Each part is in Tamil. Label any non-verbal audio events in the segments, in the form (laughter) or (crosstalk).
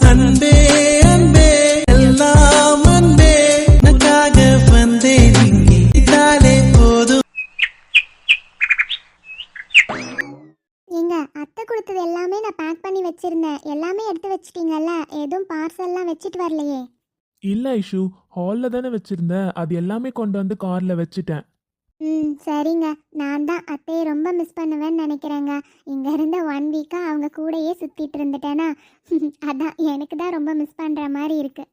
அன்பே அன்பே எல்லாம் அன்பே. உனக்காக வந்தேன் இங்கே. இதாலே போதும். ஏங்க அத்தை கொடுத்தது எல்லாமே நான் பேக் பண்ணி வச்சிருந்தேன். எல்லாமே எடுத்து வச்சிட்டீங்கல்ல? எதுவும் பார்சல்லாம் வச்சுட்டு வரலையே. இல்ல ஐஷு ஹால்ல தானே வச்சிருந்த அது எல்லாமே கொண்டு வந்து கார்ல வச்சுட்டேன். ம் சரிங்க. நான் தான் அத்தையை ரொம்ப மிஸ் பண்ணுவேன்னு நினைக்கிறேங்க. இங்கே இருந்த ஒன் வீக்காக அவங்க கூடயே சுற்றிட்டு இருந்துட்டேனா? (laughs) அதான் எனக்கு தான் ரொம்ப மிஸ் பண்ணுற மாதிரி இருக்கு.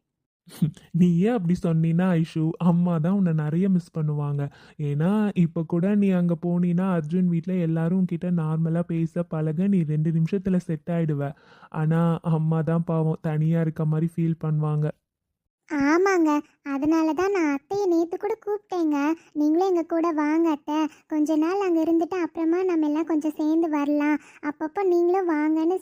நீ ஏன் அப்படி சொன்னீன்னா ஐஷு? அம்மா தான் உன்னை நிறைய மிஸ் பண்ணுவாங்க. ஏன்னா இப்போ கூட நீ அங்கே போனீன்னா அர்ஜுன் வீட்டில் எல்லாரும் கிட்ட நார்மலாக பேச பழக நீ ரெண்டு நிமிஷத்தில் செட் ஆயிடுவ. ஆனால் அம்மா தான் பாவம் தனியாக இருக்க மாதிரி ஃபீல் பண்ணுவாங்க. ஆமாங்க. அதனால தான் நான் அத்தையை நேற்று கூட கூப்பிட்டேங்க. நீங்களும் எங்கள் கூட வாங்க அத்தை. கொஞ்ச நாள் அங்கே இருந்துட்டு அப்புறமா நம்ம எல்லாம் கொஞ்சம் சேர்ந்து வரலாம். அப்பப்போ நீங்களும் வாங்கன்னு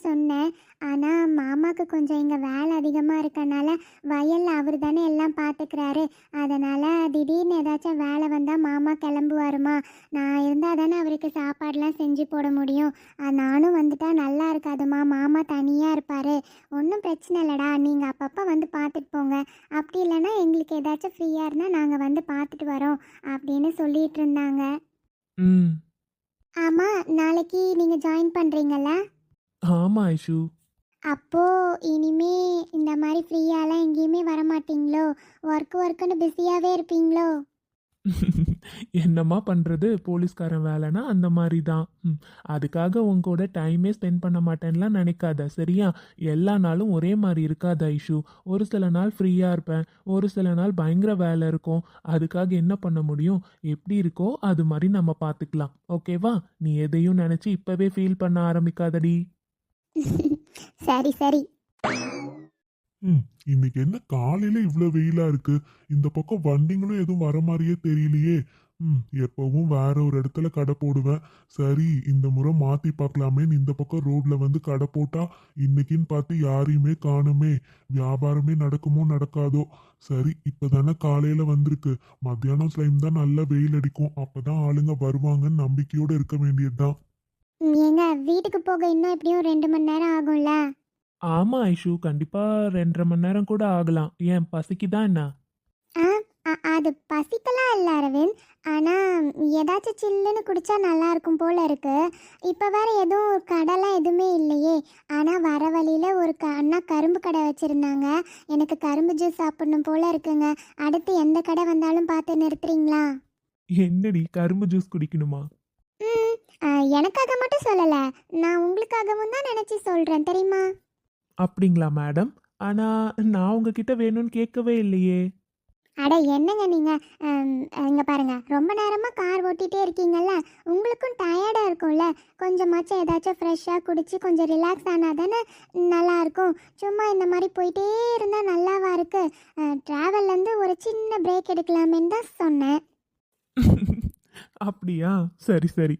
ஆனால் மாமாவுக்கு கொஞ்சம் இங்கே வேலை அதிகமாக இருக்கனால வயலில் அவர் தானே எல்லாம் பார்த்துக்கிறாரு அதனால் திடீர்னு ஏதாச்சும் வேலை வந்தால் மாமா கிளம்புவாருமா. நான் இருந்தால் தானே அவருக்கு சாப்பாடெலாம் செஞ்சு போட முடியும். நானும் வந்துட்டா நல்லா இருக்காதுமா. மாமா தனியாக இருப்பார். ஒன்றும் பிரச்சனை இல்லைடா. நீங்கள் அப்பப்போ வந்து பார்த்துட்டு போங்க. அப்படி இல்லைன்னா எங்களுக்கு ஏதாச்சும் ஃப்ரீயாக இருந்தால் நாங்கள் வந்து பார்த்துட்டு வரோம் அப்படின்னு சொல்லிட்டு இருந்தாங்க. ம். ஆமாம் நாளைக்கு நீங்கள் ஜாயின் பண்ணுறீங்கல்ல ஆமாம் ஐஷு. அப்போது இனிமே இந்த மாதிரி ஃப்ரீயாலாம் எங்கேயுமே வர மாட்டீங்களோ ஒர்க் ஒர்க்குன்னு பிஸியாகவே இருப்பீங்களோ? (laughs) என்னம்மா பண்ணுறது போலீஸ்காரன் வேலைனா அந்த மாதிரி தான் அதுக்காக உன் கூட டைமே ஸ்பெண்ட் பண்ண மாட்டேன்லாம் நினைக்காத சரியா? எல்லா நாளும் ஒரே மாதிரி இருக்காது ஐஷு. ஒரு சில நாள் ஃப்ரீயாக இருப்பேன் ஒரு சில நாள் பயங்கர வேலை இருக்கும். அதுக்காக என்ன பண்ண முடியும்? எப்படி இருக்கோ அது மாதிரி நம்ம பார்த்துக்கலாம் ஓகேவா? நீ எதையும் நினச்சி இப்போவே ஃபீல் பண்ண ஆரம்பிக்காதடி. (laughs) சரி சரி. ம் இன்னைக்கு என்ன காலையில இவ்வளவு வெயிலா இருக்கு? இந்த பக்கம் வண்டிங்களும் எதுவும் வர மாதிரியே தெரியலையே. ம் எப்பவும் வேற ஒரு இடத்துல கடை போடுவேன். சரி இந்த முறை மாத்தி பார்க்கலாமேன்னு இந்த பக்கம் ரோட்ல வந்து கடை போட்டா இன்னைக்குன்னு பார்த்து யாரையுமே காணுமே. வியாபாரமே நடக்குமோ நடக்காதோ. சரி இப்பதானே காலையில வந்திருக்கு. மத்தியானம் டைம் தான் நல்லா வெயில் அடிக்கும். அப்பதான் ஆளுங்க வருவாங்கன்னு நம்பிக்கையோட இருக்க வேண்டியதுதான். ஏங்க வீட்டுக்கு போக இன்னும் எப்படியும் ரெண்டு மணி நேரம் ஆகும்ல? ஆமாம் ஐஷு. கண்டிப்பாக ரெண்டரை மணி நேரம் கூட ஆகலாம். ஏன் பசிக்குதா என்ன? ஆ அ- அது பசிக்கலாம் இல்லை அரவிந்த். ஆனால் ஏதாச்சும் சில்லுன்னு குடிச்சா நல்லா இருக்கும் போல இருக்கு. இப்போ வேற எதுவும் கடைலாம் எதுவுமே இல்லையே. ஆனால் வர வழியில் ஒரு க அண்ணா கரும்பு கடை வச்சுருந்தாங்க. எனக்கு கரும்பு ஜூஸ் சாப்பிடணும் போல இருக்குங்க. அடுத்து எந்த கடை வந்தாலும் பார்த்து நிறுத்துறீங்களா? என்னடி கரும்பு ஜூஸ் குடிக்கணுமா? ம் எனக்காக மட்டும் சொல்லலை. நான் உங்களுக்காகவும் தான் நினச்சி சொல்கிறேன் தெரியுமா? அப்படிங்களா மேடம்? ஆனால் நான் உங்ககிட்ட வேணும்னு கேட்கவே இல்லையே. அட என்னங்க நீங்கள் இங்கே பாருங்க. ரொம்ப நேரமாக கார் ஓட்டிகிட்டே இருக்கீங்கல்ல? உங்களுக்கும் டயர்டாக இருக்கும்ல? கொஞ்சமாச்சும் ஏதாச்சும் ஃப்ரெஷ்ஷாக குடிச்சு கொஞ்சம் ரிலாக்ஸ் ஆனால் தானே நல்லாயிருக்கும். சும்மா இந்த மாதிரி போயிட்டே இருந்தால் நல்லாவா இருக்கு? ட்ராவல்லேருந்து ஒரு சின்ன பிரேக் எடுக்கலாமேன்னு தான் சொன்னேன். (laughs) அப்படியா? சரி சரி.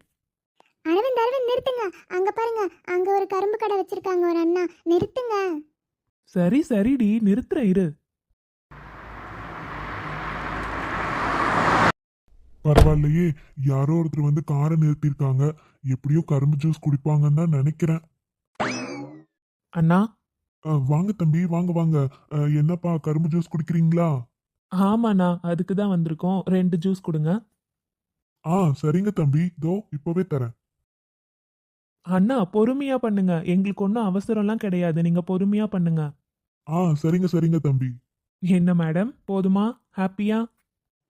அரவிந்த் அரவிந்த் நிறுத்துங்க. அங்கே பாருங்க. அங்கே ஒரு கரும்பு கடை வச்சுருக்காங்க ஒரு அண்ணா. நிறுத்துங்க. சரி சரிடி. நிறுத்துறேன் இரு. பரவாயில்லையே. யாரோ ஒருத்தர் வந்து காரை நிறுத்தியிருக்காங்க. எப்படியோ கரும்பு ஜூஸ் குடிப்பாங்கன்னு தான் நினைக்கிறேன். அண்ணா? அஹ், வாங்க தம்பி வாங்க வாங்க. அஹ், என்னப்பா கரும்பு ஜூஸ் குடிக்கிறீங்களா? ஆமாண்ணா. அதுக்கு தான் வந்திருக்கோம். ரெண்டு ஜூஸ் கொடுங்க. ஆ சரிங்க தம்பி. இதோ இப்பவே தரேன். அண்ணா பொறுமையா பண்ணுங்க. எங்களுக்கு ஒன்றும் அவசரம்லாம் கிடையாது. நீங்க பொறுமையா பண்ணுங்க. ஆ சரிங்க சரிங்க தம்பி. என்ன மேடம்? போதுமா? ஹாப்பியா?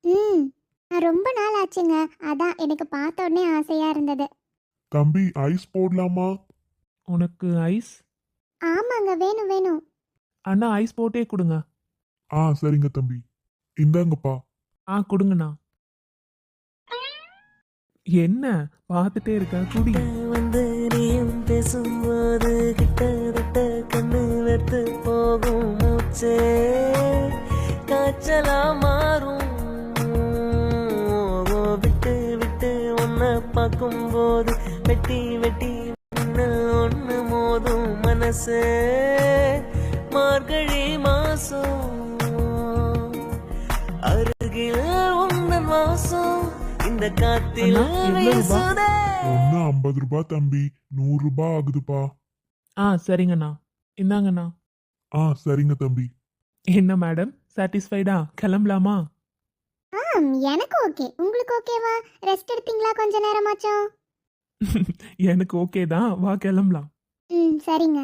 ம் நான் ரொம்ப நாள் ஆச்சுங்க. அதான் எனக்கு பார்த்த உடனே ஆசையாக இருந்தது. தம்பி ஐஸ் போடலாமா? உனக்கு ஐஸ்? ஆமாங்க வேணும் வேணும். அண்ணா ஐஸ் போட்டே கொடுங்க. ஆ சரிங்க தம்பி. இந்தாங்கப்பா. ஆ கொடுங்கண்ணா. என்ன? பார்த்துட்டே இருக்க குடி. வந்து பேசும்போது கிட்டத்தட்ட கண்ணு வெறுத்து போகும் மூச்சே. காய்ச்சலா மாறும். விட்டு விட்டு ஒன்ன பார்க்கும் போது வெட்டி வெட்டி ஒன்று மோதும் மனசு. மார்கழி மாசம். அருகில் உந்தன் வாசம். இந்த காத்தில் ஒன்னு ஐம்பது ரூபாய் தம்பி. நூறு ரூபாய் ஆகுதுப்பா. ஆ சரிங்கண்ணா. இந்தாங்கண்ணா. ஆ சரிங்க தம்பி. என்ன மேடம்? சாட்டிஸ்ஃபைடா கிளம்பலாமா? ஆ எனக்கு ஓகே. உங்களுக்கு ஓகேவா? ரெஸ்ட் எடுத்தீங்களா கொஞ்ச நேரமாச்சும்? (laughs) எனக்கு ஓகே தான். வா கிளம்பலாம். ம் சரிங்க.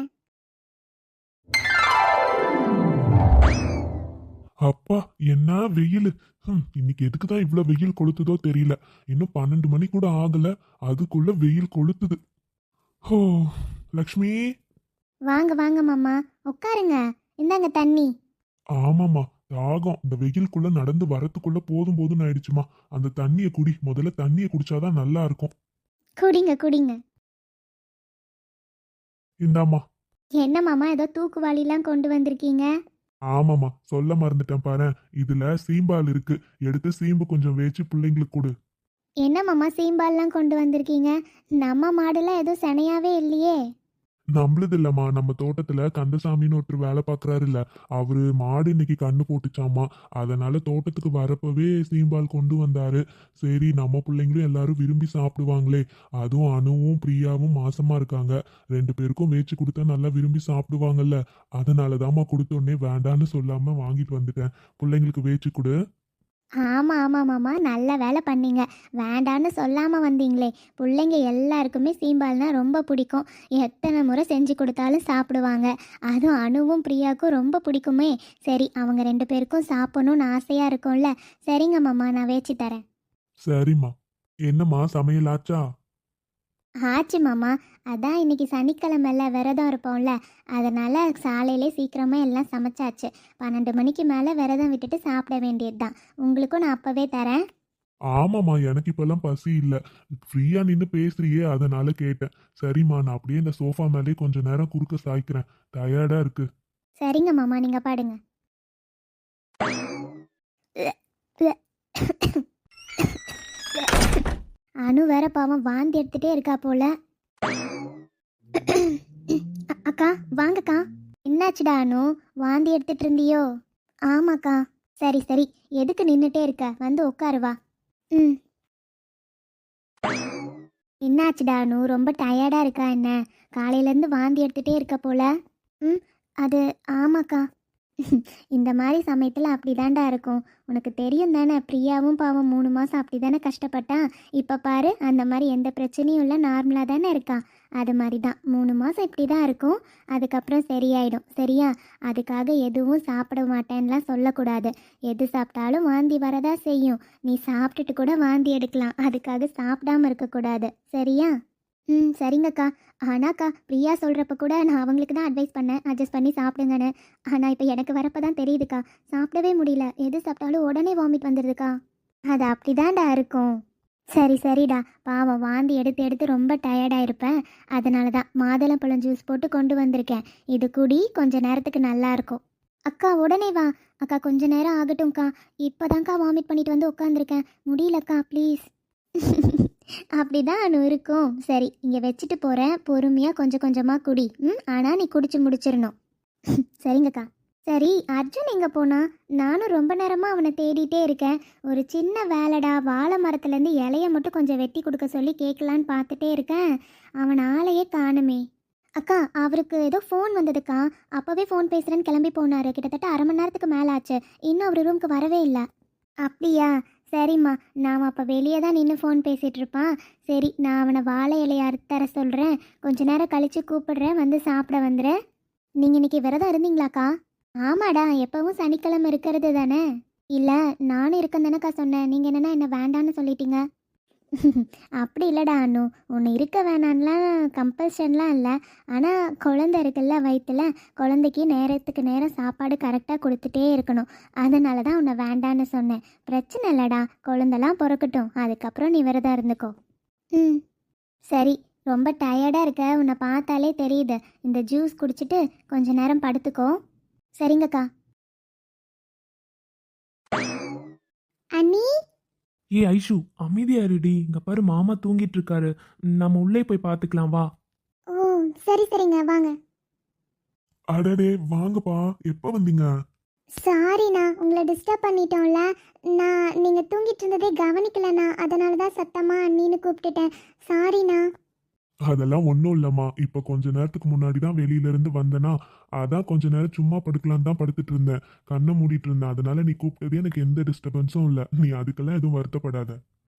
அப்பா என்ன வெயில்? இன்னைக்கு எதுக்கு தான் இவ்வளோ வெயில் கொளுத்துதோ தெரியல. இன்னும் பன்னெண்டு மணி கூட ஆகல. அதுக்குள்ள வெயில் கொளுத்துது. ஹோ லக்ஷ்மி? வாங்க வாங்க மாமா. உட்காருங்க. இந்தாங்க தண்ணி. ஆமாம்மா தாகம். இந்த வெயிலுக்குள்ள நடந்து வரத்துக்குள்ள போதும் போதும்னு ஆயிடுச்சுமா அந்த தண்ணியை குடி. முதல்ல தண்ணியை குடிச்சாதான் நல்லா இருக்கும். குடிங்க குடிங்க. இந்தாம்மா. என்ன மாமா? ஏதோ தூக்குவாளிலாம் கொண்டு வந்திருக்கீங்க? ஆமாம்மா சொல்ல மறந்துட்டேன் பாரு. இதுல சீம்பால் இருக்கு. எடுத்து சீம்பு கொஞ்சம் வேச்சு பிள்ளைங்களுக்கு கொடு. என்ன மாமா சீம்பால்லாம் கொண்டு வந்திருக்கீங்க? நம்ம மாடுலாம் எதுவும் சனையாவே இல்லையே. நம்மளது இல்லம்மா நம்ம தோட்டத்துல கந்தசாமின்னு ஒருத்தர் வேலை பார்க்குறாருல்ல அவரு மாடு இன்னைக்கு கண்ணு போட்டுச்சாமா. அதனால தோட்டத்துக்கு வரப்பவே சீம்பால் கொண்டு வந்தாரு. சரி நம்ம பிள்ளைங்களும் எல்லாரும் விரும்பி சாப்பிடுவாங்களே. அதுவும் அணுவும் பிரியாவும் மாசமா இருக்காங்க. ரெண்டு பேருக்கும் வேச்சு கொடுத்தா நல்லா விரும்பி சாப்பிடுவாங்கல்ல. அதனாலதாம்மா கொடுத்த உடனே வேண்டான்னு சொல்லாம வாங்கிட்டு வந்துட்டேன். பிள்ளைங்களுக்கு வேச்சு கொடு. ஆமாம் ஆமாம் மாமா. நல்ல வேலை பண்ணீங்க. வேண்டான்னு சொல்லாமல் வந்தீங்களே. பிள்ளைங்க எல்லாருக்குமே சீம்பால்னா ரொம்ப பிடிக்கும். எத்தனை முறை செஞ்சு கொடுத்தாலும் சாப்பிடுவாங்க. அதுவும் அணுவும் பிரியாவுக்கும் ரொம்ப பிடிக்குமே. சரி அவங்க ரெண்டு பேருக்கும் சாப்பிடணும்னு ஆசையாக இருக்கும்ல. சரிங்க மாமா. நான் வேச்சு தரேன். சரிம்மா. என்னம்மா சமையல் ஆச்சா? ஆச்சு மாமா. அதான் இன்னைக்கு சனிக்கிழமைல விரதம் இருப்போம்ல. அதனால சாலையிலே சீக்கிரமாக எல்லாம் சமைச்சாச்சு. பன்னெண்டு மணிக்கு மேலே விரதம் விட்டுட்டு சாப்பிட வேண்டியது தான் உங்களுக்கும் நான் அப்போவே தரேன். ஆமாம்மா எனக்கு இப்பெல்லாம் பசி இல்ல. ஃப்ரீயா நின்று பேசுறியே அதனால கேட்டேன். சரிம்மா நான் அப்படியே இந்த சோஃபா மேலே கொஞ்ச நேரம் குறுக்க சாய்க்கிறேன். டயர்டா இருக்கு. சரிங்க மாமா நீங்கள் பாடுங்க. அனு வேற பாவம் வாந்தி எடுத்துட்டே இருக்கா போல. அக்கா வாங்கக்கா. என்னாச்சுடா அனு? வாந்தி எடுத்துட்டு இருந்தியோ? ஆமாக்கா. சரி சரி. எதுக்கு நின்றுட்டே இருக்க? வந்து உட்காருவா ம். என்னாச்சுடா அனு? ரொம்ப டயர்டாக இருக்கா என்ன? காலையிலேருந்து வாந்தி எடுத்துகிட்டே இருக்க போல. ம் அது ஆமாக்கா. இந்த மாதிரி சமயத்தில் அப்படி தாண்டா இருக்கும். உனக்கு தெரியும் தானே பிரியாவும் பாவம் மூணு மாதம் அப்படி தானே கஷ்டப்பட்டான் இப்போ பாரு அந்த மாதிரி எந்த பிரச்சனையும் இல்லை நார்மலாக தானே இருக்கான் அது மாதிரி தான் மூணு மாதம் இப்படி தான் இருக்கும். அதுக்கப்புறம் சரியாயிடும். சரியா? அதுக்காக எதுவும் சாப்பிட மாட்டேன்லாம் சொல்லக்கூடாது. எது சாப்பிட்டாலும் வாந்தி வரதா செய்யும். நீ சாப்பிட்டுட்டு கூட வாந்தி எடுக்கலாம். அதுக்காக சாப்பிடாம இருக்கக்கூடாது. சரியா? ம் சரிங்கக்கா. ஆனாக்கா பிரியா சொல்கிறப்ப கூட நான் அவங்களுக்கு தான் அட்வைஸ் பண்ணேன். அட்ஜஸ்ட் பண்ணி சாப்பிடுங்கன்னு. ஆனால் இப்போ எனக்கு வரப்போ தான் தெரியுதுக்கா. சாப்பிடவே முடியல. எது சாப்பிட்டாலும் உடனே வாமிட் வந்துடுதுக்கா அது அப்படிதான்டா இருக்கும். சரி சரிடா. பாவம் வாந்தி எடுத்து எடுத்து ரொம்ப டயர்டாக இருப்பேன். அதனால தான் மாதுளம்பழம் ஜூஸ் போட்டு கொண்டு வந்திருக்கேன். இது குடி கொஞ்ச நேரத்துக்கு நல்லா இருக்கும். அக்கா உடனே வா. அக்கா கொஞ்ச நேரம் ஆகட்டும்க்கா. இப்போதான்க்கா வாமிட் பண்ணிட்டு வந்து உட்காந்துருக்கேன் முடியலக்கா ப்ளீஸ் (laughs) அப்படிதான் அணு இருக்கும். சரி இங்கே வச்சுட்டு போகிறேன் பொறுமையாக கொஞ்சம் கொஞ்சமாக குடி. ம் ஆனால் நீ குடிச்சு முடிச்சிடணும் (laughs) சரிங்கக்கா. சரி அர்ஜுன் எங்கே போனா? நானும் ரொம்ப நேரமாக அவனை தேடிட்டே இருக்கேன். ஒரு சின்ன வேலைடா. வாழை மரத்துலேருந்து இலைய மட்டும் கொஞ்சம் வெட்டி கொடுக்க சொல்லி கேட்கலான்னு பார்த்துட்டே இருக்கேன். அவன் ஆளையே காணுமே. அக்கா அவருக்கு ஏதோ ஃபோன் வந்ததுக்கா. அப்போவே ஃபோன் பேசுகிறேன்னு கிளம்பி போனார். கிட்டத்தட்ட அரை மணி நேரத்துக்கு மேலே ஆச்சு இன்னும் அவர் ரூமுக்கு வரவே இல்லை. அப்படியா? சரிம்மா நான் அப்போ வெளியே தான் நின்று ஃபோன் பேசிகிட்டு இருப்பான் சரி நான் அவனை வாழை இலையை அறுத்தர சொல்கிறேன் கொஞ்ச நேரம் கழித்து கூப்பிடுறேன் வந்து சாப்பிட வந்துடுறேன் நீங்கள் இன்னைக்கு விரதம் இருந்தீங்களாக்கா? ஆமாடா எப்பவும் சனிக்கிழமை இருக்கிறது தானே? இல்லை நானும் இருக்கேன் தானேக்கா சொன்னேன். நீங்கள் என்னென்னா என்ன வேண்டான்னு சொல்லிட்டீங்க? (laughs) அப்படி இல்லைடா அனு. ஒன்று இருக்க வேணான்லாம் கம்பல்ஷன்லாம் இல்லை. ஆனால் குழந்தை இருக்குல்ல வயிற்றுல குழந்தைக்கு நேரத்துக்கு நேரம் சாப்பாடு கரெக்டாக கொடுத்துட்டே இருக்கணும். அதனால தான் உன்னை வேண்டான்னு சொன்னேன். பிரச்சனை இல்லைடா. குழந்தெல்லாம் பிறக்கட்டும். அதுக்கப்புறம் நீ விரதம் இருந்துக்கோ. ம். சரி. ரொம்ப டயர்டாக இருக்க. உன்னை பார்த்தாலே தெரியுது. இந்த ஜூஸ் குடிச்சிட்டு கொஞ்ச நேரம் படுத்துக்கோ. சரிங்கக்கா அண்ணி ஏ ஐஷு அமைதியா இருடி. இங்க பாரு மாமா தூங்கிட்டு இருக்காரு நம்ம உள்ளே போய் பார்த்துக்கலாம் வா. ஓ சரி சரிங்க வாங்க. அடடே வாங்கப்பா. எப்ப வந்தீங்க? சாரிண்ணா உங்களை டிஸ்டர்ப் பண்ணிட்டோம்ல. நான் நீங்கள் தூங்கிட்டு இருந்ததே கவனிக்கலண்ணா. அதனால தான் சத்தமாக அண்ணின்னு கூப்பிட்டுட்டேன். சாரிண்ணா. அதெல்லாம் ஒன்றும் இல்லைம்மா. இப்போ கொஞ்ச நேரத்துக்கு முன்னாடி தான் வெளியில இருந்து வந்தேனா அதான் கொஞ்ச நேரம் சும்மா படுக்கலாம் தான் படுத்துட்டு இருந்தேன். கண்ணை மூடிட்டு இருந்தேன். அதனால நீ கூப்பிட்டது எனக்கு எந்த டிஸ்டர்பன்ஸும் இல்லை. நீ அதுக்கெல்லாம் எதுவும் வருத்தப்படாத.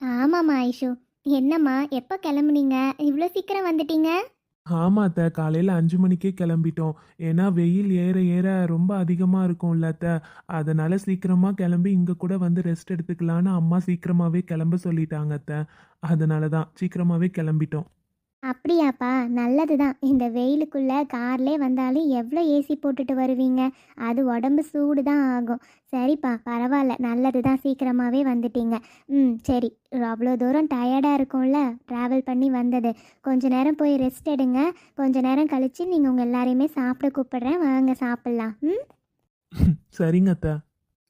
ஆமாம்மா ஐஷு. என்னம்மா எப்போ கிளம்புனீங்க? இவ்வளோ சீக்கிரம் வந்துட்டீங்க? ஆமா அத்தை. காலையில் அஞ்சு மணிக்கே கிளம்பிட்டோம். ஏன்னா வெயில் ஏற ஏற ரொம்ப அதிகமாக இருக்கும்ல அத்தை. அதனால சீக்கிரமாக கிளம்பி இங்கே கூட வந்து ரெஸ்ட் எடுத்துக்கலான்னு அம்மா சீக்கிரமாகவே கிளம்ப சொல்லிட்டாங்க அத்தை. அதனால தான் சீக்கிரமாகவே கிளம்பிட்டோம். அப்படியாப்பா நல்லது தான் இந்த வெயிலுக்குள்ளே கார்லே வந்தாலும் எவ்வளோ ஏசி போட்டுட்டு வருவீங்க? அது உடம்பு சூடு தான் ஆகும். சரிப்பா பரவாயில்ல. நல்லது தான் சீக்கிரமாகவே வந்துட்டீங்க. ம் சரி. அவ்வளோ தூரம் டயர்டாக இருக்கும்ல? ட்ராவல் பண்ணி வந்தது. கொஞ்ச நேரம் போய் ரெஸ்ட் எடுங்க. கொஞ்ச நேரம் கழித்து நீங்கள் உங்கள் எல்லாரையுமே சாப்பிட கூப்பிடுறேன். வாங்க சாப்பிட்லாம். ம்? (laughs) சரிங்க அத்தை.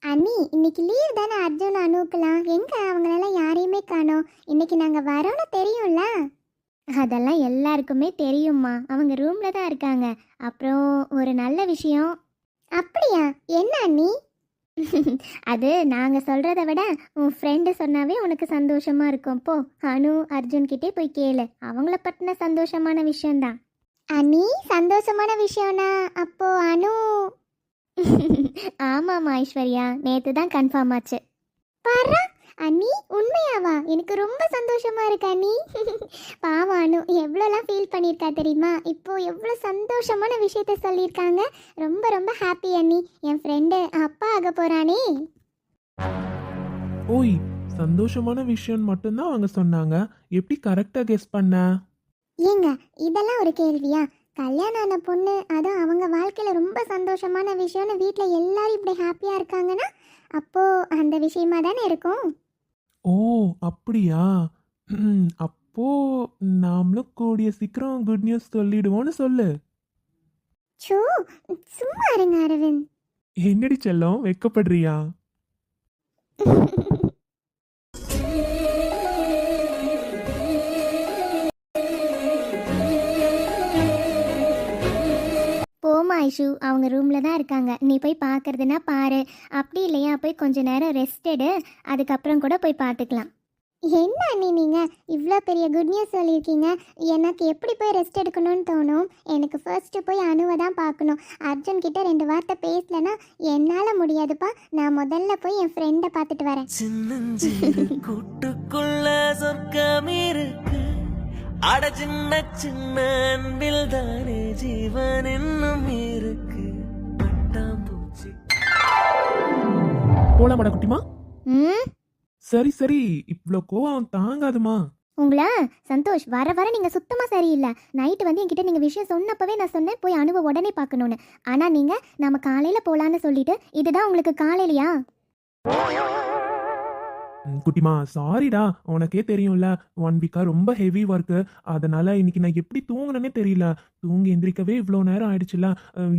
அண்ணி இன்னைக்கு லீவ் தானே அர்ஜுன் அனுக்கலாம் எங்க? அவங்களெல்லாம் யாரையுமே காணோம். இன்னைக்கு நாங்க வரோம்னு தெரியும்ல? அதெல்லாம் எல்லாருக்குமே தெரியும்மா. அவங்க ரூம்ல தான் இருக்காங்க. அப்புறம் ஒரு நல்ல விஷயம். அப்படியா? என்ன அண்ணி? (laughs) அது நாங்கள் சொல்கிறத விட உன் ஃப்ரெண்டு சொன்னாவே உனக்கு சந்தோஷமா இருக்கும். போ அனு அர்ஜுன் கிட்டே போய் கேளு. அவங்கள பற்றின சந்தோஷமான விஷயம்தான். அனி சந்தோஷமான விஷயம்னா அப்போ அனு? (laughs) ஆமாம்மா ஐஸ்வர்யா. நேற்று தான் கன்ஃபார்ம் ஆச்சு. பாரு அண்ணி உண்மையாவா? எனக்கு ரொம்ப சந்தோஷமா இருக்கு அண்ணி. (laughs) பாவம் அனு. எவ்வளோலாம் ஃபீல் பண்ணியிருக்கா தெரியுமா? இப்போ எவ்வளோ சந்தோஷமான விஷயத்த சொல்லியிருக்காங்க. ரொம்ப ரொம்ப ஹாப்பி அண்ணி. என் ஃப்ரெண்டு அப்பா ஆக போகிறானே ஓய் சந்தோஷமான விஷயம் மட்டும்தான் அவங்க சொன்னாங்க. எப்படி கரெக்டாக கெஸ் பண்ண? ஏங்க இதெல்லாம் ஒரு கேள்வியா? கல்யாணம் ஆன பொண்ணு அதுவும் அவங்க வாழ்க்கையில் ரொம்ப சந்தோஷமான விஷயம்னு வீட்டில் எல்லாரும் இப்படி ஹாப்பியாக இருக்காங்கன்னா அப்போது அந்த விஷயமா தானே இருக்கும்? ஓ அப்படியா? ம், அப்போ நாமளும் கூடிய சீக்கிரம் குட் நியூஸ் சொல்லிடுவோன்னு சொல்லு. சோ சும்மா இருங்க அரவிந்த். என்னடி செல்லம்? வெக்கப்படுறியா? (laughs) ஐஷு அவங்க ரூமில் தான் இருக்காங்க. நீ போய் பார்க்குறதுனா பாரு. அப்படி இல்லையா? போய் கொஞ்ச நேரம் ரெஸ்ட் எடு. அதுக்கப்புறம் கூட போய் பார்த்துக்கலாம் என்ன அண்ணி நீங்கள் இவ்வளோ பெரிய குட் நியூஸ் சொல்லியிருக்கீங்க. எனக்கு எப்படி போய் ரெஸ்ட் எடுக்கணும்னு தோணும்? எனக்கு ஃபர்ஸ்ட்டு போய் அணுவை தான் பார்க்கணும். அர்ஜுன் கிட்ட ரெண்டு வார்த்தை பேசலனா என்னால் முடியாதுப்பா. நான் முதல்ல போய் என் ஃப்ரெண்டை பார்த்துட்டு வரேன். சின்னஞ்சிறு கூட்டுக்குள்ள சொர்க்கம் இருக்கு அட சின்ன சின்ன அன்பில் தானே ஜீவன் இன்னும் இருக்கு பட்டாம்பூச்சி. போலாமாடா குட்டிமா. ம்? சரி சரி. இவ்வளோ கோவம் தாங்காதுமா. உங்களா சந்தோஷ் வர வர நீங்கள் சுத்தமாக சரியில்லை. நைட்டு வந்து என்கிட்ட நீங்கள் விஷயம் சொன்னப்பவே நான் சொன்னேன் போய் அணுவை உடனே பார்க்கணுன்னு ஆனால் நீங்கள் நம்ம காலையில் போகலான்னு சொல்லிட்டு இதுதான் உங்களுக்கு காலையிலையா? குட்டிமா சாரிடா உனக்கே தெரியும்ல ஒன் வீக்கா ரொம்ப ஹெவி ஒர்க்கு அதனால இன்னைக்கு நான் எப்படி தூங்குனேனே தெரியல. தூங்கி எந்திரிக்கவே இவ்வளோ நேரம் ஆயிடுச்சுல.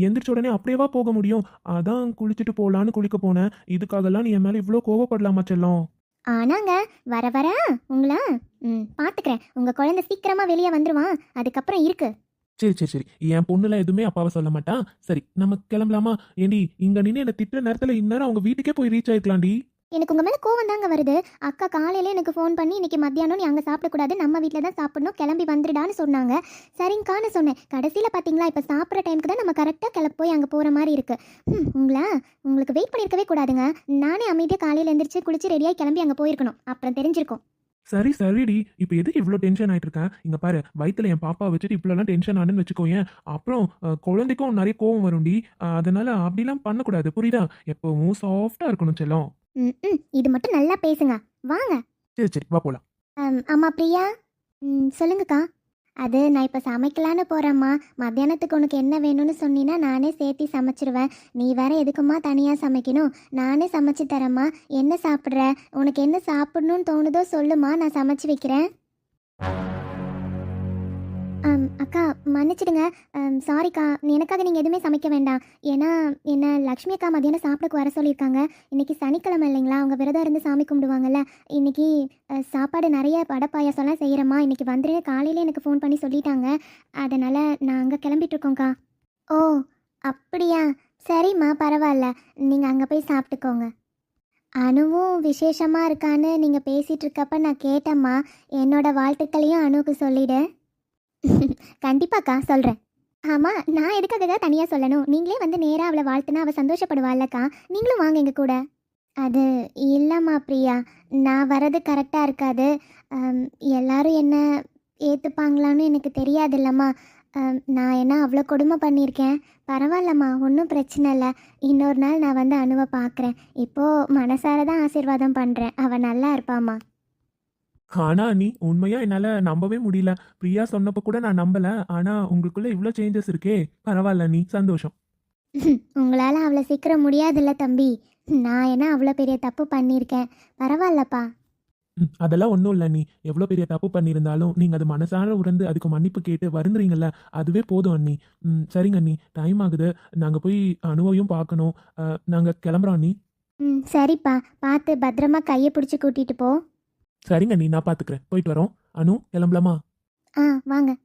எந்திரிச்ச உடனே அப்படியேவா போக முடியும். அதான் குளிச்சுட்டு போகலான்னு குளிக்க போனேன். இதுக்காகலாம் நீ என் மேலே இவ்வளோ கோவப்படலாமா செல்லம்? ஆனாங்க வர வர உங்களா? ம் பார்த்துக்கிறேன் உங்கள் குழந்தை சீக்கிரமாக வெளியே வந்துருவான் அதுக்கப்புறம் இருக்கு. சரி சரி சரி. என் பொண்ணுல எதுவுமே அப்பாவை சொல்ல மாட்டான் சரி நம்ம கிளம்பலாமா? ஏண்டி இங்க நின்று என்ன திட்டுற நேரத்துல இந்நேரம் அவங்க வீட்டுக்கே போய் ரீச் ஆயிருக்கலாம்டி. எனக்கு உங்கள் மேலே கோவம் தாங்க வருது. அக்கா காலையில் எனக்கு ஃபோன் பண்ணி இன்னைக்கு மத்தியானம் நீ அங்கே சாப்பிடக்கூடாது நம்ம வீட்டில் தான் சாப்பிடணும் கிளம்பி வந்துடுடான்னு சொன்னாங்க. சரிங்கான்னு சொன்னேன். கடைசியில் பார்த்தீங்களா இப்போ சாப்பிட்ற டைமுக்கு தான் நம்ம கரெக்டாக கிளம்ப போய் அங்கே போகிற மாதிரி இருக்குது ம் உங்களா? உங்களுக்கு வெயிட் பண்ணியிருக்கவே கூடாதுங்க. நானே அமைதியாக காலையில் எந்திரிச்சு குளிச்சு ரெடியாக கிளம்பி அங்கே போயிருக்கணும். அப்புறம் தெரிஞ்சிருக்கும். சரி சரிடி. இப்போ எதுக்கு இவ்வளோ டென்ஷன் ஆகிட்டு இருக்கேன் இங்கே பாரு வயிற்றுல என் பாப்பா வச்சுட்டு இவ்வளோலாம் டென்ஷன் ஆனேன்னு வச்சுக்கோயேன். அப்புறம் குழந்தைக்கும் நிறைய கோவம் வரும்டி. அதனால அப்படிலாம் பண்ணக்கூடாது. புரியுதா? எப்போவும் சாஃப்டாக இருக்கணும் செல்லம். ம் இது மட்டும் நல்லா பேசுங்க. வாங்க. சரி சரி. வா போலாம். அம்மா பிரியா. ம் சொல்லுங்கக்கா. அது நான் இப்போ சமைக்கலான்னு போகிறேம்மா மத்தியானத்துக்கு உனக்கு என்ன வேணும்னு சொன்னீன்னா நானே சேர்த்து சமைச்சிருவேன். நீ வேற எதுக்குமா தனியாக சமைக்கணும்? நானே சமைச்சு தரேம்மா. என்ன சாப்பிட்ற? உனக்கு என்ன சாப்பிடணும்னு தோணுதோ சொல்லுமா நான் சமைச்சு வைக்கிறேன். அக்கா மன்னிச்சிடுங்க. சாரிக்கா எனக்காக நீங்கள் எதுவுமே சமைக்க வேண்டாம். ஏன்னா என்ன லக்ஷ்மி அக்கா மதியானம் சாப்பிடக்கு வர சொல்லியிருக்காங்க. இன்னைக்கு சனிக்கிழமை இல்லைங்களா? அவங்க விரதம் இருந்து சாமி கும்பிடுவாங்கல்ல. இன்னைக்கு சாப்பாடு நிறைய படப்பாயாசம்லாம் பாயாசம்லாம் செய்கிறேம்மா இன்னைக்கு வந்துடுங்க காலையில் எனக்கு ஃபோன் பண்ணி சொல்லிட்டாங்க. அதனால் நான் அங்கே கிளம்பிட்டுருக்கோங்க்கா ஓ அப்படியா? சரிம்மா பரவாயில்ல. நீங்கள் அங்கே போய் சாப்பிட்டுக்கோங்க. அணுவும் விசேஷமாக இருக்கான்னு நீங்கள் பேசிகிட்டு இருக்கப்ப நான் கேட்டேம்மா. என்னோட வாழ்த்துக்களையும் அணுவுக்கு சொல்லிவிடு கண்டிப்பாக்கா சொல்கிறேன் ஆமாம் நான் எதுக்காக தனியாக சொல்லணும்? நீங்களே வந்து நேராக அவளை வாழ்த்துனா அவள் சந்தோஷப்படுவாள்லக்கா. நீங்களும் வாங்க எங்கள் கூட. அது இல்லைம்மா பிரியா நான் வர்றது கரெக்டாக இருக்காது. எல்லாரும் என்ன ஏற்றுப்பாங்களான்னு எனக்கு தெரியாதுல்லம்மா. இல்லைம்மா நான் என்ன அவ்வளோ கொடுமை பண்ணியிருக்கேன்? பரவாயில்லம்மா ஒன்றும் பிரச்சனை இல்லை. இன்னொரு நாள் நான் வந்து அணுவை பார்க்குறேன் இப்போது மனசார தான் ஆசீர்வாதம் பண்ணுறேன் அவள் நல்லா இருப்பாம்மா. ஆனா நீ உண்மையா என்னால நம்பவே முடியல. பிரியா சொன்னப்ப கூட நான் நம்பல. ஆனா உங்களுக்குள்ள இவ்ளோ சேஞ்சஸ் இருக்கே. பரவாயில்ல நீ சந்தோஷம். (laughs) உங்களால் அவ்வளோ சீக்கிரம் முடியாதுல்ல தம்பி. நான் என்ன அவ்வளோ பெரிய தப்பு பண்ணியிருக்கேன்? பரவாயில்லப்பா. அதெல்லாம் ஒன்றும் இல்லை நீ. எவ்வளோ பெரிய தப்பு பண்ணியிருந்தாலும் நீங்கள் அது மனசார உணர்ந்து அதுக்கு மன்னிப்பு கேட்டு வருந்துறீங்கல்ல அதுவே போதும் அண்ணி. சரிங்க அண்ணி. டைம் ஆகுது. நாங்கள் போய் அனுவையும் பார்க்கணும். நாங்கள் கிளம்புறோம் அண்ணி. ம் சரிப்பா. பார்த்து பத்திரமா கையை பிடிச்சி கூட்டிகிட்டு போ. சரிங்க நீ நான் பார்த்துக்கிறேன் போயிட்டு வரோம். அனு கிளம்பலாமா? ஆ வாங்க.